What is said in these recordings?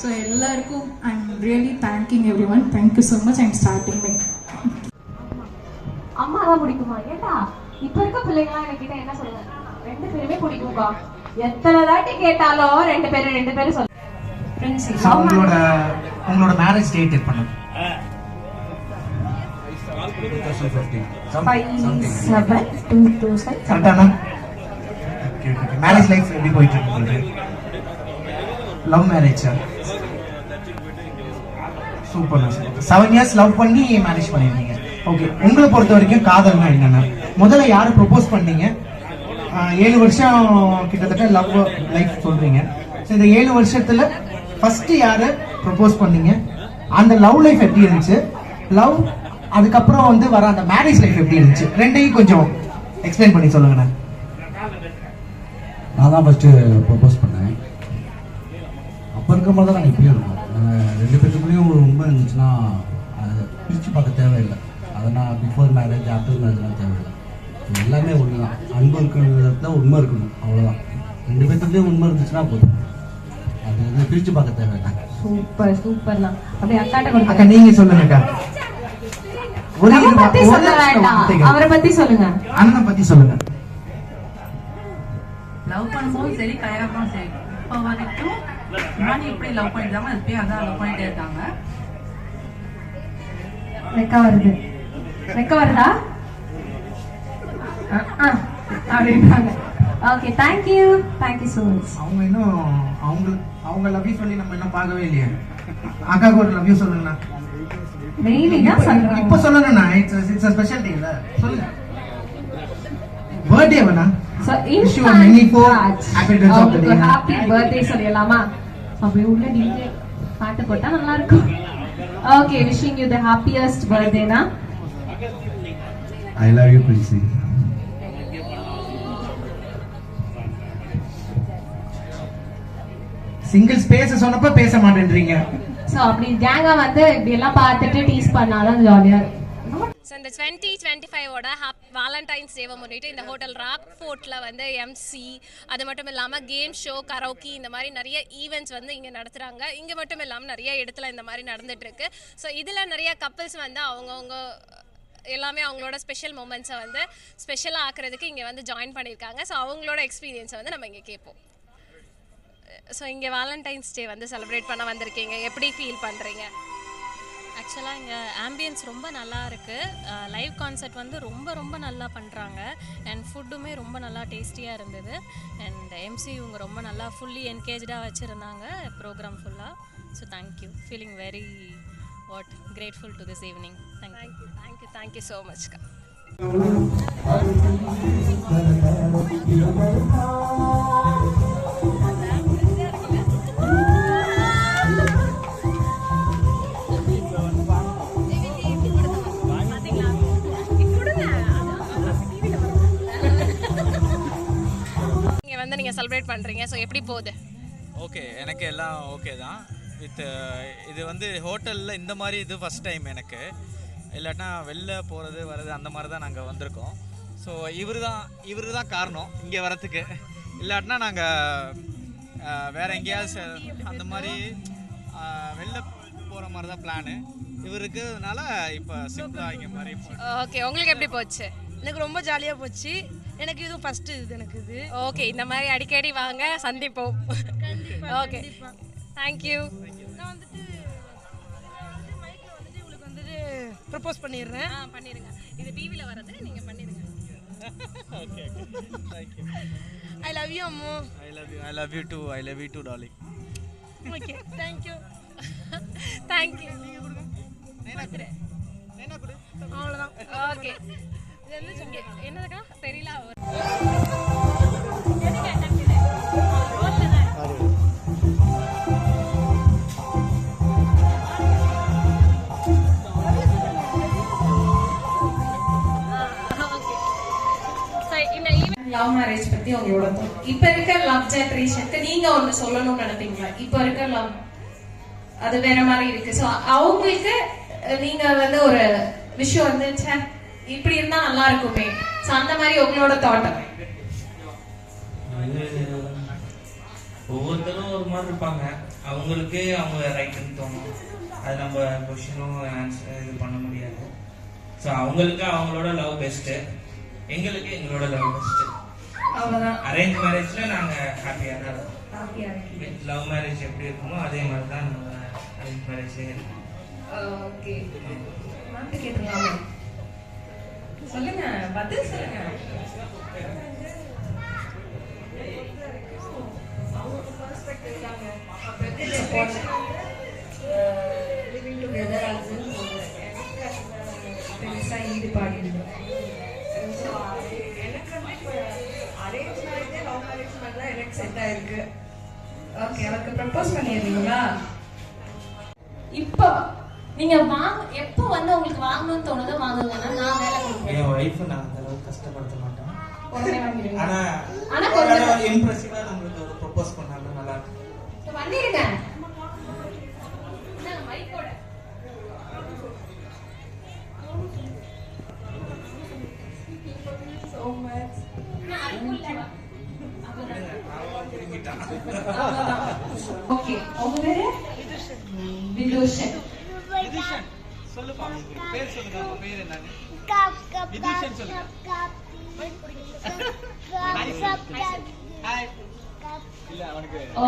So எல்லாருக்கும் I am really thanking everyone thank you so much I'm starting my அம்மா தான் பிடிக்குமா? ஏட்டா இப்ப இருக்க பிள்ளைங்களாம் என்கிட்ட என்ன சொல்லுங்க ரெண்டு பேருமே பிடிக்கும்பா எத்தனை தாட்டி கேட்டாலும் ரெண்டு பேரும் ரெண்டு பேரும் சொல்ல. ஃப்ரெண்ட்ஸ் So, உங்களோட உங்களோட மேரேஜ் டேட் மேரேஜ் லைஃப் எப்படி போயிட்டு இருக்கு உங்களுக்கு? Love marriage sir seven years love பண்ணி மேரேஜ் பண்ணியிருந்தீங்க. ஓகே உங்களை பொறுத்த வரைக்கும் காதல்னா என்னென்ன முதல்ல யாரை ப்ரொப்போஸ் பண்ணீங்க? ஏழு வருஷம் கிட்டத்தட்ட லவ் லைஃப் சொல்றீங்க. ஸோ இந்த ஏழு வருஷத்துல ஃபர்ஸ்ட் யாரு ப்ரொப்போஸ் பண்ணீங்க? அந்த லவ் லைஃப் எப்படி இருந்துச்சு? லவ் அதுக்கப்புறம் வந்து வர அந்த மேரேஜ் லைஃப் எப்படி இருந்துச்சு? ரெண்டையும் கொஞ்சம் எக்ஸ்பிளைன் பண்ணி சொல்லுங்கண்ணா நான் தான் ஃபஸ்ட்டு ப்ரொப்போஸ் பண்ணேன். அப்போ இருக்கிற மாதிரி தான் நாங்கள் இப்பயும் இருக்கோம். ரெண்டு பேத்துக்குள்ளேயும் ஒரு உண்மை இருந்துச்சுன்னா அதை பிரித்து பார்க்க தேவையில்லை. அதை நான் பிஃபோர் மேரேஜ் ஆஃப்டர் மேரேஜ்லாம் தேவையில்லை. எல்லாமே ஒன்று தான் அன்பு இருக்கிற விதத்தில் உண்மை இருக்கணும். அவ்வளோதான் ரெண்டு பேத்துக்குள்ளேயும் உண்மை இருந்துச்சுன்னா போதும். அது வந்து பிரித்து பார்க்க தேவையில்லை. சூப்பர் அப்படியே அக்காட்ட அக்கா கொடுங்க நீங்க சொல்லுங்கக்கா ஒரே நம்ம ஒரு பத்தி. அவரை சொல்லுங்க. அண்ணன் பத்தி சொல்லுங்க. லவ் பண்ணும்போதும் சரி கல்யாணம் சரி. இப்போ வரைக்கும் முன்னாடி எப்படி லவ் பண்ணிருந்தாங்க இப்பயும் அதான் லவ் பண்ணிட்டே இருக்காங்க. வெக்க வருது. வெக்க வருதா? அஹ், அஹ், அப்படின்றாங்க. Okay thank you thank you so much அவங்க இன்னும் அவங்க அவங்க லவ் யூ சொல்லி நம்ம இன்னும் பார்க்கவே இல்லையே. அக்காவுக்கு ஒரு லவ் யூ சொல்லுங்கண்ணா இப்ப சொல்லணும்ண்ணா இட்ஸ் இட்ஸ் ஸ்பெஷல் டே இல்ல. சொல்லுங்க. பர்த்டே வேணா. So, in fact, happy birthday சொல்லிடலாமா? அப்படி உள்ள டிஜே பாட்டு போட்டா நல்லா இருக்கும் okay wishing you the happiest பர்த்டேனா I love you Princy single space சொன்னப்ப பேச மாட்டேன்றீங்க. சோ அப்படி கேங்கா வந்து இப்படி எல்லாம் பார்த்துட்டு டீஸ் பண்ணாதான் ஜாலியா இருக்கும். ஸோ இந்த டுவெண்ட்டி டுவெண்ட்டி ஃபைவோட ஹாப் வேலண்டைன்ஸ் டேவை முன்னிட்டு இந்த ஹோட்டல் ராக் ஃபோர்ட்டில் வந்து எம்சி அது மட்டும் இல்லாமல் கேம் ஷோ கரோக்கி இந்த மாதிரி நிறைய ஈவெண்ட்ஸ் வந்து இங்கே நடத்துகிறாங்க இங்கே மட்டும் இல்லாமல் நிறைய இடத்துல இந்த மாதிரி நடந்துகிட்ருக்கு ஸோ இதில் நிறைய கப்பிள்ஸ் வந்து அவங்கவுங்க எல்லாமே அவங்களோட ஸ்பெஷல் மூமெண்ட்ஸை வந்து ஸ்பெஷலாக ஆக்குறதுக்கு இங்கே வந்து ஜாயின் பண்ணியிருக்காங்க. ஸோ அவங்களோட எக்ஸ்பீரியன்ஸை வந்து நம்ம இங்கே கேட்போம். ஸோ இங்கே வேலண்டைன்ஸ் டே வந்து செலிப்ரேட் பண்ண வந்திருக்கீங்க. எப்படி ஃபீல் பண்ணுறீங்க ஆக்சுவலாக இங்கே ஆம்பியன்ஸ் ரொம்ப நல்லா இருக்குது லைவ் கான்சர்ட் வந்து ரொம்ப ரொம்ப நல்லா பண்ணுறாங்க அண்ட் ஃபுட்டுமே ரொம்ப நல்லா டேஸ்டியாக இருந்தது. அண்ட் எம்சி இவங்க ரொம்ப நல்லா ஃபுல்லி என்கேஜாக வச்சுருந்தாங்க ப்ரோக்ராம் ஃபுல்லாக so thank you feeling very what grateful to this evening thank you thank you thank you thank you so மச்க்கா இங்கே வந்து செலிப்ரேட் பண்ணுறீங்க ஸோ எப்படி போகுது? ஓகே எனக்கு எல்லாம் ஓகே தான். வித் இது வந்து ஹோட்டலில் இந்த மாதிரி இது ஃபஸ்ட் டைம் எனக்கு. இல்லாட்டினா வெளில போகிறது வர்றது அந்த மாதிரி தான் நாங்கள் வந்திருக்கோம். ஸோ இவர் தான் இவர் தான் காரணம் இங்கே வரத்துக்கு இல்லாட்டினா நாங்கள் வேறு எங்கேயாவது அந்த மாதிரி அஹ், வெளில போகிற மாதிரி தான் பிளானு இவருக்குனால இப்போ சிம்பிளாக இங்கே மாதிரி ஓகே உங்களுக்கு எப்படி போச்சு? எனக்கு ரொம்ப ஜாலியாக போச்சு. எனக்கு இதுவும் ஃபஸ்ட்டு இது எனக்கு இது. ஓகே இந்த மாதிரி அடிக்கடி வாங்க சந்திப்போம். ஓகே தேங்க்யூ நான் வந்துட்டு மைக்கில் வந்துட்டு உங்களுக்கு வந்துட்டு ப்ரப்போஸ் பண்ணிடுறேன். ஆ பண்ணிடுங்க. இது டிவியில் வரது நீங்கள் பண்ணிடுங்க. Okay thank you I love you Ammu. I love you I love you too I love you too Dolly okay thank you thank you அவ்வளோதான் ஓகே இது வந்து என்னதுக்கா? தெரியல. லவ் மேரேஜ் பத்தி உங்களோட thought. இப்ப இருக்க லவ் ஜெனரேஷனுக்கு நீங்க ஒண்ணு சொல்லணும்னு நினைப்பீங்களா? இப்ப இருக்க லவ் அது வேற மாதிரி இருக்கு. சோ அவங்களுக்கு அஹ், நீங்க வந்து ஒரு விஷயம் வந்து இப்படி இருந்தா நல்லா இருக்குமே. சோ அந்த மாதிரி உங்களோட தாட் ஒவ்வொருத்தரும் ஒரு மாதிரி இருப்பாங்க. அவங்களுக்கு அவங்க ரைட்டுன்னு தோணும். அது நம்ம கொஷினும் ஆன்சர் இது பண்ண முடியாது. ஸோ அவங்களுக்கு அவங்களோட லவ் பெஸ்ட்டு எங்களுக்கு எங்களோட லவ் பெஸ்ட்டு அவ்வளவுதான். அரேஞ்ச் மேரேஜ்ல நாங்கள் ஹாப்பியாக தான் இருக்கோம். லவ் மேரேஜ் எப்படி இருக்குமோ அதே மாதிரி தான் நம்ம அரேஞ்ச் இருக்கும். ஓகே கேட்டுக்கலாமா. சொல்லுங்க பதில் சொல்லுங்க. லிவிங் டுகெதர் as பெருசா ஈடுபாடு இல்லை எனக்கு வந்து இப்போ அரேஞ்ச் லவ் மேரேஜ் தான் எனக்கு செட் ஆயிருக்கு ஓகே அவருக்கு ப்ரப்போஸ் பண்ணிடுறீங்களா இப்போ நீங்க வாங்க எப்போ வந்து உங்களுக்கு வாங்கணும்னு தோணுதோ வாங்குங்கன்னா நான் வேலை கொடுப்பேன் என் ஒய்ஃபை நான் அந்த அளவுக்கு கஷ்டப்படுத்த மாட்டேன். உடனே வாங்கிடுங்க ஆனா ஆனா கொஞ்சம் இம்ப்ரெசிவா நம்மளுக்கு ஒரு ப்ரொபோஸ் பண்ணாலும் நல்லா இருக்கும். பண்ணிடுங்க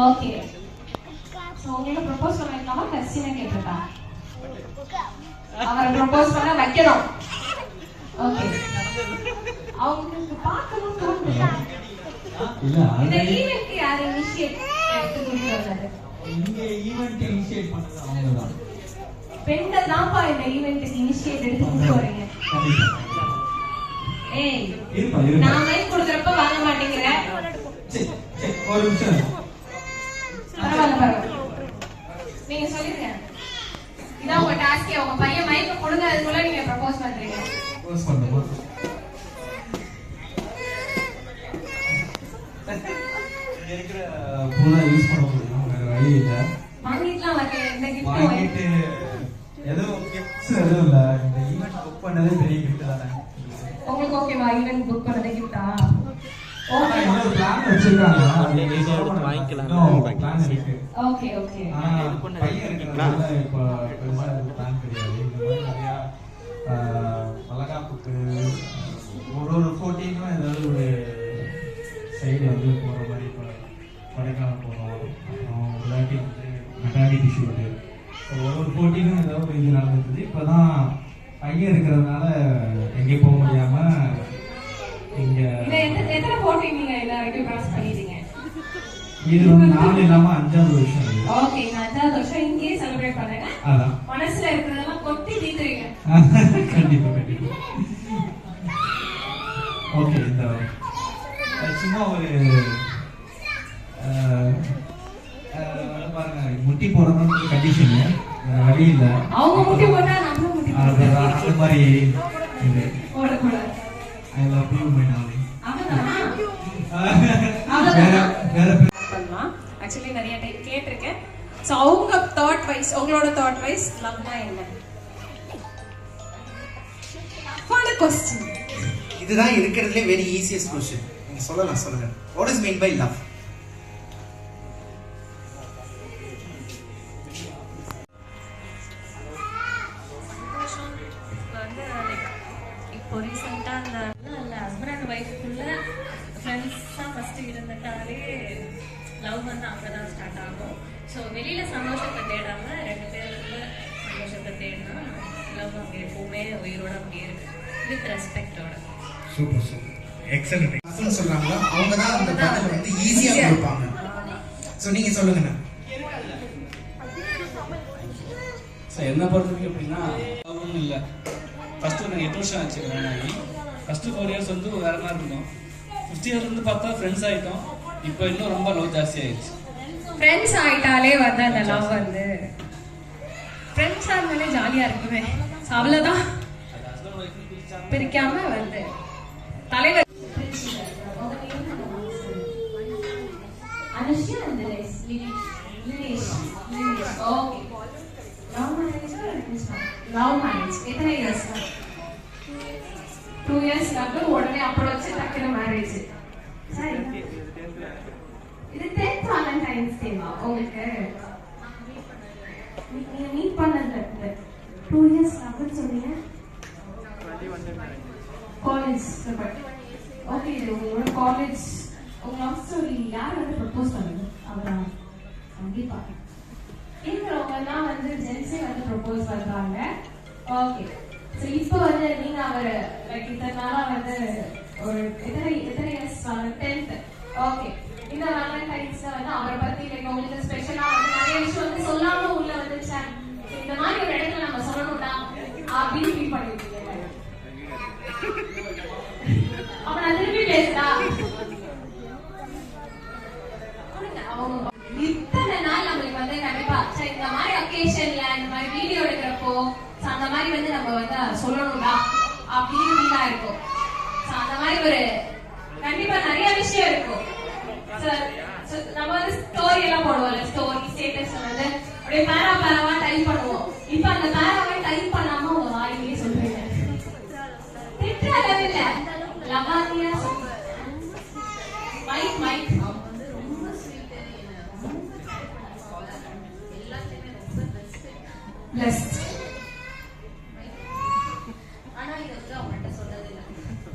ஓகே. சோ உங்களுக்கு ப்ரப்போஸ் பண்ணிருக்காமா கசினா அவரை ப்ரப்போஸ் பண்ண வைக்கணும். ஓகே. அவங்களுக்கு பார்க்கணும் தோணுது இல்ல இந்த already ஈவென்ட்க்கு யார் இனிஷியேட் எடுத்து கொண்டு வந்தது இங்க ஈவென்ட் இனிஷியேட் பண்ணது அவங்க தான் பெண்கள் தான்ப்பா இந்த ஈவென்ட்க்கு இனிஷியேட் எடுத்து கொண்டு வரீங்க ஏய் மைக் கொடுக்குறப்ப வாங்க மாட்டேங்கிற. ஒரு நிமிஷம். நீங்க சொல்லிருங்க. இதான் உங்க டாஸ்கே உங்க பையன் மைக்க கொடுங்க அதுக்குள்ள நீங்க ப்ரப்போஸ் பண்றீங்க. போஸ்ட் பண்ண போஸ்ட் இங்க இருக்கிற பூரா யூஸ் பண்ண முடியும்? வேற வழி இல்ல. வாங்கிக்கலாம் வரல எந்த கிஃப்டும் வாங்கிட்டு எதுவும் கிஃப்ட்ஸ் எதுவும் இல்ல. இந்த ஈவெண்ட் புக் பண்ணதே பெரிய கிஃப்ட் தானே. உங்களுக்கு ஓகேவா ஈவென்ட் புக் பண்ணதே ஓகே ஓகே வளகாப்புக்கு ஒரு ஒரு போட்டிக்கும் ஏதாவது ஒரு சைடு வந்து போகிற மாதிரி இப்போ கொடைக்கானல் போகிறோம் அப்புறம் இல்லாட்டி வந்து ஒரு ஒரு போட்டிக்கும் ஏதாவது ஒரு இது நடந்துருக்குது இப்போ தான் பையன் இருக்கிறதுனால எங்கேயும் போக முடியாமல் நீங்க இது வந்து நாலு அஞ்சாவது வருஷம் இது ஓகே இந்த அஞ்சாவது வருஷம் இங்கேயே செலிப்ரேட் பண்ணுங்க. அதான். மனசுல இருக்கிறதெல்லாம் கொட்டி தீத்துறீங்க கண்டிப்பா கண்டிப்பா. ஓகே இந்த அஹ், சும்மா ஒரு அஹ், அஹ், பாருங்க முட்டி போடணும்னு கண்டிஷன் வழி இல்ல. அவங்க முட்டி போட்டா நம்மளும் முட்டி அதுதான் அது மாதிரி இது. போடக்கூடாது. I love you my darling வேற வேற பண்ணலாம். ஆக்சுவலி நிறைய டைம் கேட்டிருக்கேன். ஸோ அவங்க தாட் வைஸ் உங்களோட தாட் வைஸ் லவ்னா என்ன? கொஸ்டின் இதுதான் இருக்கிறதுலே வெரி ஈஸியஸ்ட் கொஸ்டின் நீங்க சொல்லலாம் சொல்லுங்க. What is mean by love with ரெஸ்பெக்டோட super super excellent சொல்றாங்களோ? அவங்க தான் அந்த பதில் வந்து ஈஸியா கொடுப்பாங்க. சோ நீங்க சொல்லுங்க ஸோ என்னை பொறுத்த வரைக்கும் எப்படின்னா ஒன்றும் இல்லை. ஃபஸ்ட்டு எனக்கு எட்டு வருஷம் ஆச்சு கல்யாணம் ஆகி. ஃபஸ்ட்டு ஃபோர் இயர்ஸ் வந்து வேற மாதிரி இருந்தோம். ஃபிஃப்த் இயர்லேருந்து பார்த்தா ஃப்ரெண்ட்ஸ் ஆகிட்டோம் இப்போ இன்னும் ரொம்ப லவ் ஜாஸ்தி ஆயிடுச்சு. ஃப்ரெண்ட்ஸ் ஆயிட்டாலே வந்து அந்த லவ் வந்து. ஃப்ரெண்ட்ஸா இருந்தாலே ஜாலியா இருக்குமே. So, அவ்வளவுதான். பிரிக்காம வந்து தலைவர் Anushya and Liz. Linesh. Linesh. Okay. Love marriage or arranged marriage? Love marriage. எத்தனை இயர்ஸ் டூ இயர்ஸ் அப்புறம் உடனே அப்புறம் வச்சு டக்குனு மேரேஜ் சரி இது டென்த் வேலண்டைன்ஸ் டேவா உங்களுக்கு நீங்க மீட் பண்ணதுல டூ இயர்ஸ் அப்படின்னு சொன்னீங்க காலேஜ் ஓகே இது உங்களோட காலேஜ் உங்க லவ் ஸ்டோரி யார் வந்து ப்ரப்போஸ் பண்ணது அவரா கண்டிப்பா இருக்கிறவங்கலாம் வந்து ஜென்ஸே வந்து ப்ரப்போஸ் பண்றாங்க. ஓகே ஸோ இப்போ வந்து நீங்க அவர் லைக் இத்தனை நாளா வந்து ஒரு எத்தனை எத்தனை இயர்ஸ் டென்த் ஓகே இந்த வேலண்டைன்ஸ்ல வந்து அவரை பத்தி லைக் உங்களுக்கு ஸ்பெஷலா வந்து நிறைய விஷயம் வந்து சொல்லாம உள்ள வந்துச்சா இந்த மாதிரி ஒரு இடத்துல விஷயம் இருக்கும் நம்ம வந்து ஸ்டோரி எல்லாம் போடுவோம்ல ஸ்டோரி ஸ்டேட்டஸ் வந்து அப்படியே பேரா பேராவா டைப் பண்ணுவோம் இப்ப அந்த பேராவை டைப் பண்ணாம உங்க வாயிலேயே சொல்றீங்க இல்ல லவானியா மைக் மைக்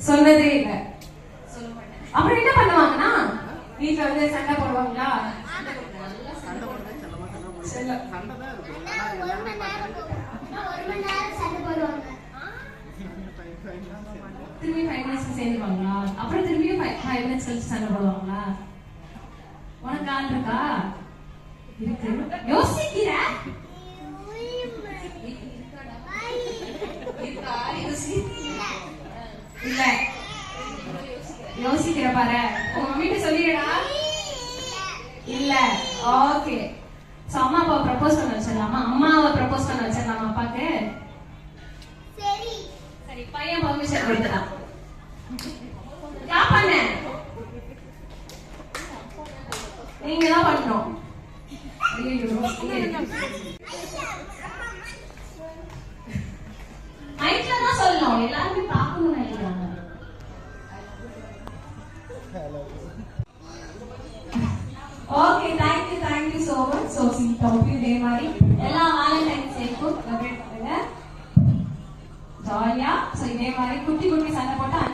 சொன்னதே இல்ல அப்புறம் என்ன பண்ணுவாங்கன்னா வீட்டுல வந்து சண்டை போடுவாங்களா? திரும்பி ஃபைவ் மினிட்ஸ் சேர்ந்துருவாங்களா? அப்புறம் திரும்பியும் ஃபைவ் மினிட்ஸ் கழிச்சு சண்டை போடுவாங்களா? உனக்கு ஆள் இருக்கா? இருக்கு. யோசிக்கிற நீங்க தான் பண்ணணும் மைக்ல தான் சொல்லணும். எல்லாருமே பார்க்கணும்னு நினைக்கிறாங்க. Okay thank you thank you so much so see you இதே மாதிரி எல்லா வேலண்டைன்ஸ் டேக்கும் செலிப்ரேட் பண்ணுங்க ஜாலியா சோ இதே மாதிரி குட்டி குட்டி சண்டை போட்டு